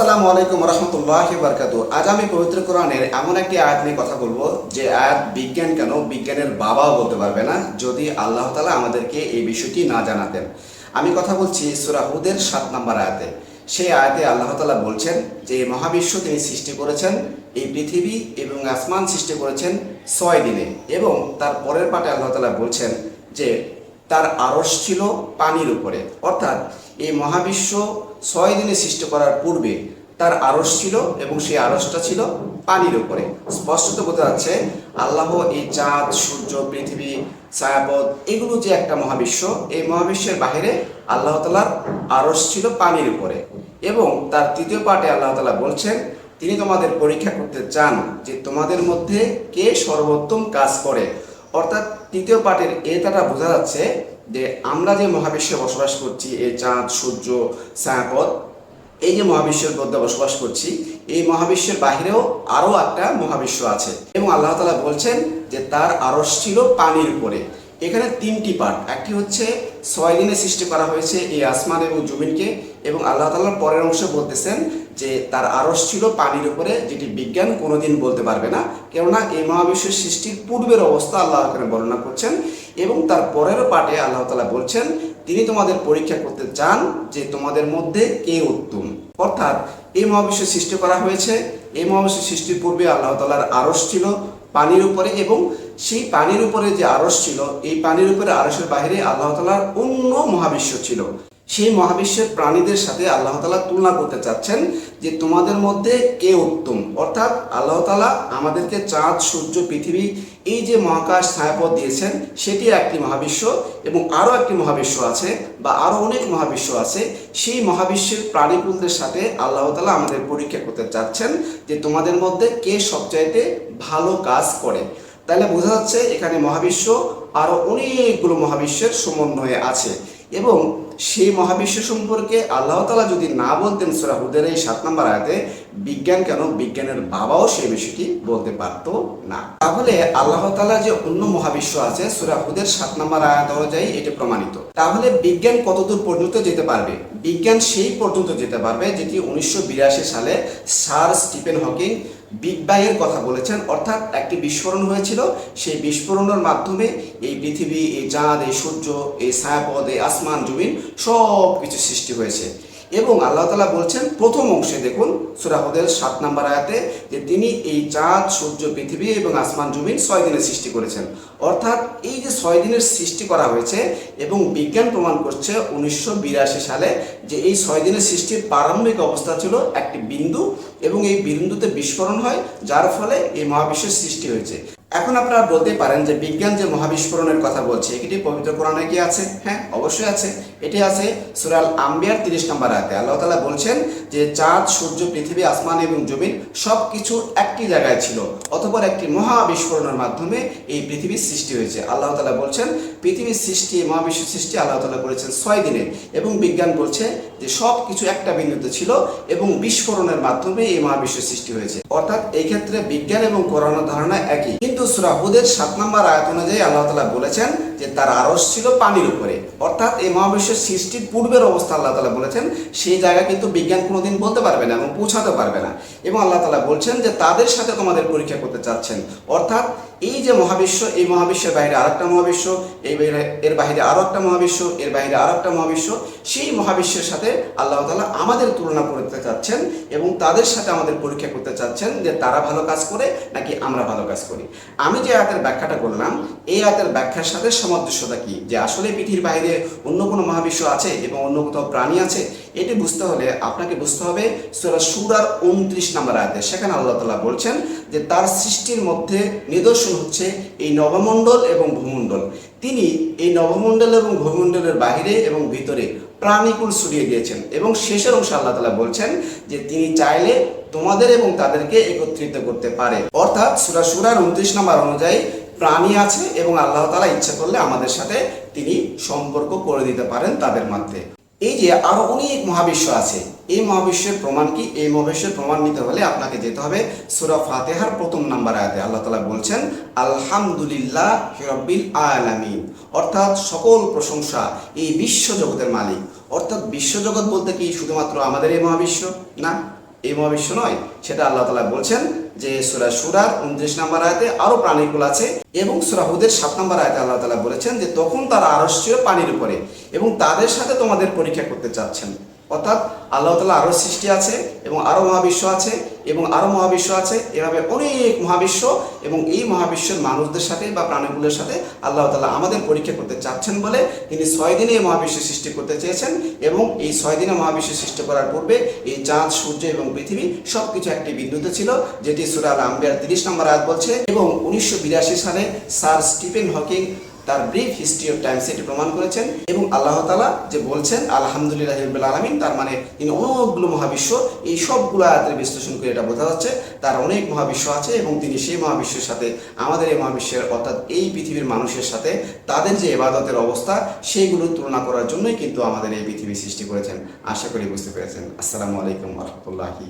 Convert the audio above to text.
আসসালামু আলাইকুম রহমতুল্লাহ বারকাতু আজ আমি পবিত্র কোরআনের এমন একটি আয়াত নিয়ে কথা বলব, যে আয়াত বিজ্ঞান কেন? বিজ্ঞানের বাবাও বলতে পারবে না, যদি আল্লাহ তালা আমাদেরকে এই বিষয়টি না জানাতেন। আমি কথা বলছি সুরাহুদের সাত নম্বর আয়াতে। সেই আয়াতে আল্লাহ তালা বলছেন যে, এই মহাবিশ্ব তিনি সৃষ্টি করেছেন, এই পৃথিবী এবং আসমান সৃষ্টি করেছেন ছয় দিনে। এবং তার পরের পাটে আল্লাহ তালা বলছেন যে, তার আড়স ছিল পানির উপরে। অর্থাৎ এই মহাবিশ্ব ছয় দিনে সৃষ্টি করার পূর্বে তার আড়স ছিল এবং সেই আড়সটা ছিল পানির উপরে। স্পষ্টত বোঝা যাচ্ছে, আল্লাহ এই চাঁদ, সূর্য, পৃথিবী, ছায়াপথ, এগুলো যে একটা মহাবিশ্ব, এই মহাবিশ্বের বাহিরে আল্লাহ তালার আড়স ছিল পানির উপরে। এবং তার তৃতীয় পাঠে আল্লাহ তালা বলছেন, তিনি তোমাদের পরীক্ষা করতে চান যে তোমাদের মধ্যে কে সর্বোত্তম কাজ করে। অর্থাৎ তৃতীয় পাঠের এটাটা বোঝা যাচ্ছে যে আমরা যে মহাবিশ্বে বসবাস করছি এই চাঁদ, সূর্য, ছায়াপথ, এই যে মহাবিশ্বের মধ্যে বসবাস করছি, এই মহাবিশ্বের বাহিরেও আরও একটা মহাবিশ্ব আছে। এবং আল্লাহ তালা বলছেন যে তার আড়স ছিল পানির উপরে। এখানে তিনটি পার্ট একটি হচ্ছে ছয় সৃষ্টি করা হয়েছে এই আসমান এবং জমিনকে। এবং আল্লাহ তালার পরের অংশে বলতেছেন যে তার আড়স ছিল পানির উপরে, যেটি বিজ্ঞান কোনোদিন বলতে পারবে না। কেননা এই মহাবিশ্বের সৃষ্টির পূর্বের অবস্থা আল্লাহ এখানে বর্ণনা করছেন এবং তার পরের পার্টে আল্লাহ তালা বলছেন, তিনি তোমাদের পরীক্ষা করতে চান যে তোমাদের মধ্যে কে উত্তম? অর্থাৎ এই মহাবিশ্ব সৃষ্টি করা হয়েছে। এই মহাবিশ্ব সৃষ্টির পূর্বে আল্লাহ তালার আড়স ছিল পানির উপরে এবং সেই পানির উপরে যে আড়স ছিল, এই পানির উপরে আড়সের বাইরে আল্লাহ তালার অন্য মহাবিশ্ব ছিল। সেই মহাবিশ্বের প্রাণীদের সাথে আল্লাহ তালা তুলনা করতে চাচ্ছেন যে তোমাদের মধ্যে কে উত্তম? অর্থাৎ আল্লাহ তালা আমাদেরকে চাঁদ, সূর্য, পৃথিবী এই যে মহাকাশ ছায়াপথ দিয়েছেন, সেটি একটি মহাবিশ্ব এবং আরও একটি মহাবিশ্ব আছে বা আরও অনেক মহাবিশ্ব আছে। সেই মহাবিশ্বের প্রাণীকুলদের সাথে আল্লাহ তালা আমাদের পরীক্ষা করতে চাচ্ছেন যে তোমাদের মধ্যে কে সবচাইতে ভালো কাজ করে। তাহলে বোঝা যাচ্ছে এখানে মহাবিশ্ব আরও অনেকগুলো মহাবিশ্বের সমন্বয়ে আছে এবং সেই মহাবিশ্ব সম্পর্কে আল্লাহ তালা যদি না বলতেন সুরাহুদের এই সাত নম্বর আয়াতে, বিজ্ঞান কেন? বিজ্ঞানের বাবাও সেই বিষয়টি বলতে পারত না। তাহলে আল্লাহ তালা যে অন্য মহাবিশ্ব আছে সুরাহুদের সাত নম্বর আয়াত অনুযায়ী এটি প্রমাণিত। তাহলে বিজ্ঞান কতদূর পর্যন্ত যেতে পারবে? বিজ্ঞান সেই পর্যন্ত যেতে পারবে যেটি উনিশশো বিরাশি সালে সার স্টিফেন হকিং বিগ ব্যাংয়ের কথা বলেছেন। অর্থাৎ একটি বিস্ফোরণ হয়েছিল। সেই বিস্ফোরণের মাধ্যমে এই পৃথিবী, এই চাঁদ এই সূর্য, এই ছায়াপদ এই আসমান, জমিন সব কিছু সৃষ্টি হয়েছে। এবং আল্লাহ তালা বলছেন, প্রথম অংশে দেখুন সুরাহদের সাত নম্বর আয়াতে যে তিনি এই চাঁদ, সূর্য, পৃথিবী এবং আসমান, জমিন ছয় দিনে সৃষ্টি করেছেন। অর্থাৎ এই যে ছয় দিনের সৃষ্টি করা হয়েছে এবং বিজ্ঞান প্রমাণ করছে উনিশশো বিরাশি সালে যে এই ছয় দিনের সৃষ্টির প্রারম্ভিক অবস্থা ছিল একটি বিন্দু এবং এই বিন্দুতে বিস্ফোরণ হয়, যার ফলে এই মহাবিশ্বের সৃষ্টি হয়েছে। এখন আপনারা বলতে পারেন যে বিজ্ঞান যে মহাবিস্ফোরণের কথা বলছে, এটি পবিত্র কোরআনে কি আছে? হ্যাঁ অবশ্যই আছে। এটি আছে সুরাল আম্বিয়ার তিরিশ নম্বর আয়াতে। আল্লাহ তালা বলছেন যে চাঁদ, সূর্য, পৃথিবী, আসমান এবং জমিন সব কিছু একটি জায়গায় ছিল অথবা একটি মহাবিস্ফোরণের মাধ্যমে এই পৃথিবীর সৃষ্টি হয়েছে। আল্লাহ তালা বলছেন, পৃথিবীর সৃষ্টি মহাবিশ্ব সৃষ্টি আল্লাহ তালা করেছেন ছয় দিনে এবং বিজ্ঞান বলছে যে সব কিছু একটা বিন্দুতে ছিল এবং বিস্ফোরণের মাধ্যমে এই মহাবিশ্ব সৃষ্টি হয়েছে। অর্থাৎ এই ক্ষেত্রে বিজ্ঞান এবং করোনার ধারণা একই। কিন্তু সুরাহুদের সাত নম্বর আয়াত অনুযায়ী আল্লাহ তালা বলেছেন যে তার আরস ছিল পানির উপরে। অর্থাৎ এই মহাবিশ্বের সৃষ্টির পূর্বের অবস্থা আল্লাহ তালা বলেছেন, সেই জায়গা কিন্তু বিজ্ঞান কোনোদিন বলতে পারবে না এবং পৌঁছাতে পারবে না। এবং আল্লাহ তালা বলছেন যে তাদের সাথে তোমাদের পরীক্ষা করতে চাচ্ছেন। অর্থাৎ এই যে মহাবিশ্ব, এই মহাবিশ্বের বাইরে আরেকটা মহাবিশ্ব, এই এর বাইরে আরও একটা মহাবিশ্ব, এর বাইরে আরও একটা মহাবিশ্ব, সেই মহাবিশ্বের সাথে আল্লাহ তালা আমাদের তুলনা করতে চাচ্ছেন এবং তাদের সাথে আমাদের পরীক্ষা করতে চাচ্ছেন যে তারা ভালো কাজ করে নাকি আমরা ভালো কাজ করি। আমি যে আয়াতের ব্যাখ্যাটা করলাম, এই আয়াতের ব্যাখ্যার সাথে সামঞ্জস্যতা কি? যে আসলে পৃথিবীর বাইরে অন্য কোনো মহাবিশ্ব আছে এবং অন্য কোথাও প্রাণী আছে? এটি বুঝতে হলে আপনাকে বুঝতে হবে সুরা সুরার উনত্রিশ নম্বর আয়াতে। সেখানে আল্লাহ তালা বলছেন যে তার সৃষ্টির মধ্যে নিদর্শন হচ্ছে এই নবমণ্ডল এবং ভূমণ্ডল। তিনি এই নবমণ্ডল এবং ভূমণ্ডলের বাহিরে এবং ভিতরে প্রাণীকুল ছড়িয়ে দিয়েছেন এবং শেষের অংশ আল্লাহ তালা বলছেন যে তিনি চাইলে তোমাদের এবং তাদেরকে একত্রিত করতে পারে। অর্থাৎ সুরা সুরার উনত্রিশ নম্বর অনুযায়ী প্রাণী আছে এবং আল্লাহ তালা ইচ্ছা করলে আমাদের সাথে তিনি সম্পর্ক করে দিতে পারেন তাদের মধ্যে। এই যে আরও অনেক মহাবিশ্ব আছে, এই মহাবিশ্বের প্রমাণ কি? এই মহাবিশ্বের প্রমাণ নিতে হলে আপনাকে যেতে হবে সুরা ফাতেহার প্রথম নাম্বার আয়াতে। আল্লাহ তালা বলছেন, আলহামদুলিল্লাহ রব্বিল আলামিন। অর্থাৎ সকল প্রশংসা এই বিশ্ব জগতের মালিক। অর্থাৎ বিশ্বজগৎ বলতে কি শুধুমাত্র আমাদের এই মহাবিশ্ব? না, এই মহাবিশ্ব নয়, সেটা আল্লাহ তালা বলছেন যে সুরা সুরার উনত্রিশ নম্বর আয়তে আরও প্রাণীগুলো আছে এবং সুরা হুদের সাত নম্বর আয়তে আল্লাহ তালা বলেছেন যে তখন তারা আরস্য পানির উপরে এবং তাদের সাথে তোমাদের পরীক্ষা করতে চাচ্ছেন। অর্থাৎ আল্লাহ তালা আরও সৃষ্টি আছে এবং আরও মহাবিশ্ব আছে এবং আরও মহাবিশ্ব আছে। এভাবে অনেক মহাবিশ্ব এবং এই মহাবিশ্বের মানুষদের সাথে বা প্রাণীগুলোর সাথে আল্লাহ তালা আমাদের পরীক্ষা করতে চাচ্ছেন বলে তিনি ছয় দিনে এই মহাবিশ্ব সৃষ্টি করতে চেয়েছেন এবং এই ছয় দিনে মহাবিশ্ব সৃষ্টি করার পূর্বে এই চাঁদ, সূর্য এবং পৃথিবী সব কিছু একটি বিন্দুতে ছিল, যেটি সুরা আল আম্বিয়ার তিরিশ নম্বর আয়াত বলছে, এবং উনিশশো বিরাশি সালে স্যার স্টিফেন হকিং তার ব্রিফ হিস্ট্রি অফ টাইমস এটি প্রমাণ করেছেন এবং আল্লাহ তালা যে বলছেন, আলহামদুলিল্লাহ রবিল আলমিন তার মানে তিনি অনেকগুলো মহাবিশ্ব, এই সবগুলো আয়াতের বিশ্লেষণ করে এটা বোঝা যাচ্ছে, তার অনেক মহাবিশ্ব আছে এবং তিনি সেই মহাবিশ্বের সাথে, আমাদের এই মহাবিশ্বের, অর্থাৎ এই পৃথিবীর মানুষের সাথে তাদের যে এবাদতের অবস্থা সেইগুলো তুলনা করার জন্যই কিন্তু আমাদের এই পৃথিবী সৃষ্টি করেছেন। আশা করি বুঝতে পেরেছেন। আসসালামু আলাইকুম রহমতুল্লাহি